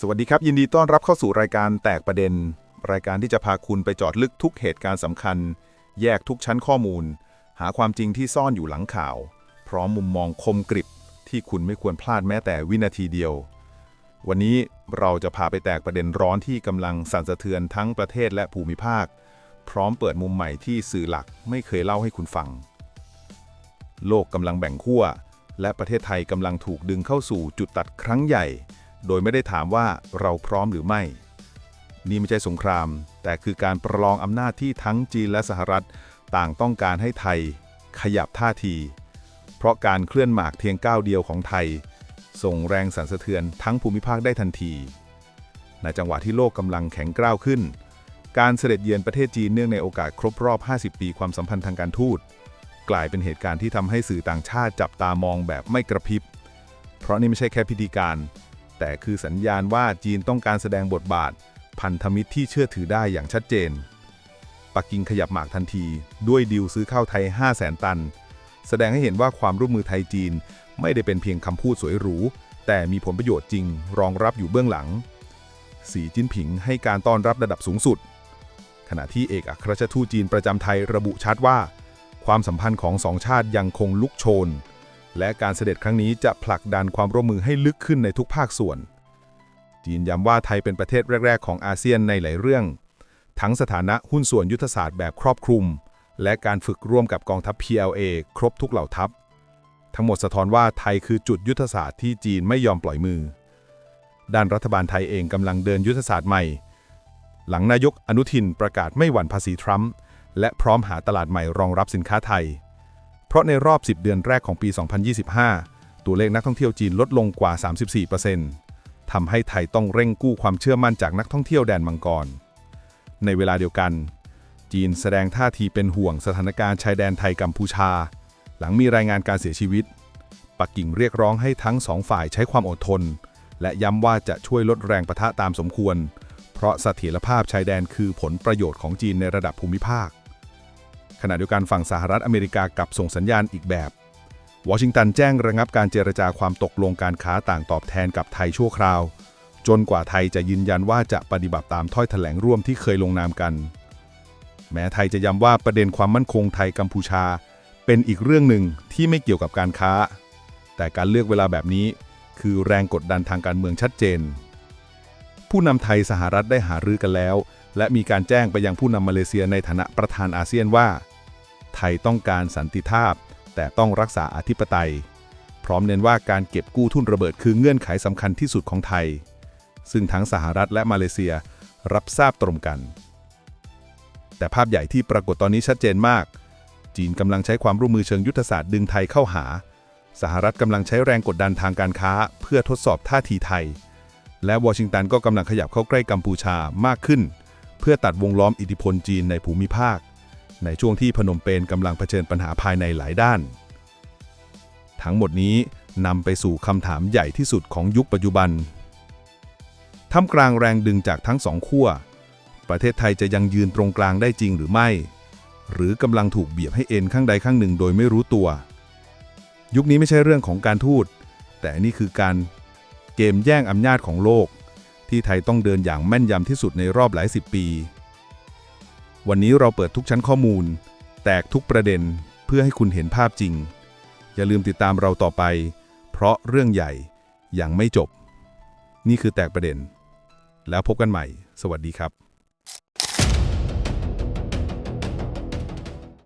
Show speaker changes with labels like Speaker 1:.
Speaker 1: สวัสดีครับ ยินดีต้อนรับเข้าสู่รายการแตกประเด็น รายการที่จะพาคุณไปจอดลึกทุกเหตุการณ์สำคัญ แยกทุกชั้นข้อมูล หาความจริงที่ซ่อนอยู่หลังข่าว พร้อมมุมมองคมกริบ ที่คุณไม่ควรพลาดแม้แต่วินาทีเดียว วันนี้เราจะพาไปแตกประเด็นร้อนที่กำลังสั่นสะเทือนทั้งประเทศและภูมิภาค พร้อมเปิดมุมใหม่ที่สื่อหลักไม่เคยเล่าให้คุณฟัง โลกกำลังแบ่งขั้วและประเทศไทยกำลังถูกดึงเข้าสู่จุดตัดครั้งใหญ่ โดยไม่ได้ถามว่าเราพร้อมหรือไม่ นี่ไม่ใช่สงคราม แต่คือการประลองอำนาจที่ทั้งจีนและสหรัฐ ต่างต้องการให้ไทย ขยับท่าที เพราะการเคลื่อนหมากเพียงก้าวเดียวของไทย ส่งแรงสั่นสะเทือนทั้งภูมิภาคได้ทันที ในจังหวะที่โลกกำลังแข็งกร้าวขึ้น การเสด็จเยือนประเทศจีนเนื่องในโอกาสครบรอบ 50 ปีความสัมพันธ์ทางการทูตกลายเป็นเหตุการณ์ที่ทำให้สื่อต่างชาติจับตามองแบบไม่กระพริบ เพราะนี่ไม่ใช่แค่พิธีการ แต่คือสัญญาณว่าจีนต้องการแสดงบทบาท พันธมิตรที่เชื่อถือได้อย่างชัดเจน ปักกิ่งขยับหมากทันที ด้วยดีลซื้อข้าวไทย 5 0 0แสนตัน แสดงให้เห็นว่าความร่วมมือไทยจีนไม่ได้เป็นเพียงคำพูดสวยหรู แต่มีผลประโยชน์จริง รองรับอยู่เบื้องหลัง สีจิ้นผิงให้การต้อนรับระดับสูงสุด ขณะที่เอกอัครราชทูตจีนประจำไทยระบุชัดว่า ความสัมพันธ์ของสองชาติยังคงลุกโชน และการเสด็จครั้งนี้จะผลักดันความร่วมมือให้ลึกขึ้นในทุกภาคส่วน จีนย้ำว่าไทยเป็นประเทศแรก ๆ ของอาเซียนในหลายเรื่อง ทั้งสถานะหุ้นส่วนยุทธศาสตร์แบบครอบคลุม และการฝึกร่วมกับกองทัพ PLA ครบทุกเหล่าทัพ ทั้งหมดสะท้อนว่าไทยคือจุดยุทธศาสตร์ที่จีนไม่ยอมปล่อยมือ ด้านรัฐบาลไทยเองกำลังเดินยุทธศาสตร์ใหม่ หลังนายกอนุทินประกาศไม่หวั่นภาษีทรัมป์และพร้อมหาตลาดใหม่รองรับสินค้าไทย ราะในรอบ 10 เดือนแรกของปี 2025 ตัวเลขนักท่องเที่ยวจีนลดลงกว่า 34%ทำให้ไทยต้องเร่งกู้ความเชื่อมั่นจากนักท่องเที่ยวแดนมังกร ในเวลาเดียวกัน จีนแสดงท่าทีเป็นห่วงสถานการณ์ชายแดนไทยกัมพูชา หลังมีรายงานการเสียชีวิต ปักกิ่งเรียกร้องให้ทั้งสองฝ่ายใช้ความอดทน และย้ำว่าจะช่วยลดแรงประทะตามสมควร เพราะเสถียรภาพชายแดนคือผลประโยชน์ของจีนในระดับภูมิภาค ขณะเดียวกันฝั่งสหรัฐอเมริกากับส่งสัญญาณอีกแบบวอชิงตันแจ้งระงับการเจรจาความตกลงการค้าต่างตอบแทนกับไทยชั่วคราว จนกว่าไทยจะยืนยันว่าจะปฏิบัติตามถ้อยแถลงร่วมที่เคยลงนามกัน แม้ไทยจะย้ำว่าประเด็นความมั่นคงไทยกัมพูชา เป็นอีกเรื่องหนึ่งที่ไม่เกี่ยวกับการค้า แต่การเลือกเวลาแบบนี้ คือแรงกดดันทางการเมืองชัดเจน ผู้นำไทยสหรัฐได้หารือกันแล้ว และมีการแจ้งไปยังผู้นำมาเลเซียในฐานะประธานอาเซียนว่า ไทยต้องการสันติภาพ แต่ต้องรักษาอธิปไตย พร้อมเน้นว่าการเก็บกู้ทุนระเบิดคือเงื่อนไขสำคัญที่สุดของไทย ซึ่งทั้งสหรัฐและมาเลเซียรับทราบตรงกัน แต่ภาพใหญ่ที่ปรากฏตอนนี้ชัดเจนมาก จีนกำลังใช้ความร่วมมือเชิงยุทธศาสตร์ดึงไทยเข้าหา สหรัฐกำลังใช้แรงกดดันทางการค้า เพื่อทดสอบท่าทีไทย และวอชิงตันก็กำลังขยับเข้าใกล้กัมพูชามากขึ้น เพื่อตัดวงล้อมอิทธิพลจีนในภูมิภาค ในช่วงที่พนมเปญกำลังเผชิญปัญหาภายในหลายด้าน ทั้งหมดนี้นำไปสู่คำถามใหญ่ที่สุดของยุคปัจจุบันท่ามกลางแรงดึงจากทั้งสองขั้ว ประเทศไทยจะยังยืนตรงกลางได้จริงหรือไม่ หรือกำลังถูกเบียบให้เอ็นข้างใดข้างหนึ่งโดยไม่รู้ตัว ยุคนี้ไม่ใช่เรื่องของการทูต แต่นี่คือการเกมแย่งอำนาจของโลก ที่ไทยต้องเดินอย่างแม่นยำที่สุดในรอบหลายสิบปี วันนี้เราเปิดทุกชั้นข้อมูล แตกทุกประเด็นเพื่อให้คุณเห็นภาพจริง อย่าลืมติดตามเราต่อไป เพราะเรื่องใหญ่ยังไม่จบ นี่คือแตกประเด็น แล้วพบกันใหม่ สวัสดีครับ